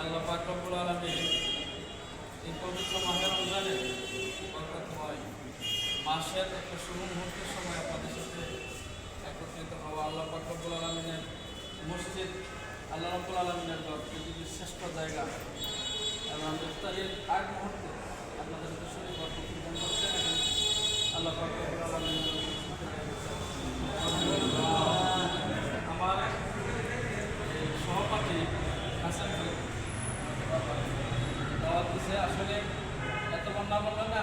আল্লাহ পাক রব্বুল আলামিন এই পবিত্র মাসের একটা শুভ মুহূর্তের সময় আপনাদের সাথে একত্রিত হওয়া আল্লাহ পাক রব্বুল আলামিনের মসজিদ, আল্লাহ রব্বুল আলামিনের ঘর পৃথিবীর শ্রেষ্ঠ জায়গা। এবং ইফতারের আগ মুহূর্তে আপনাদের শরীর বরকত করছেন আল্লাহ পাক 慢慢慢慢。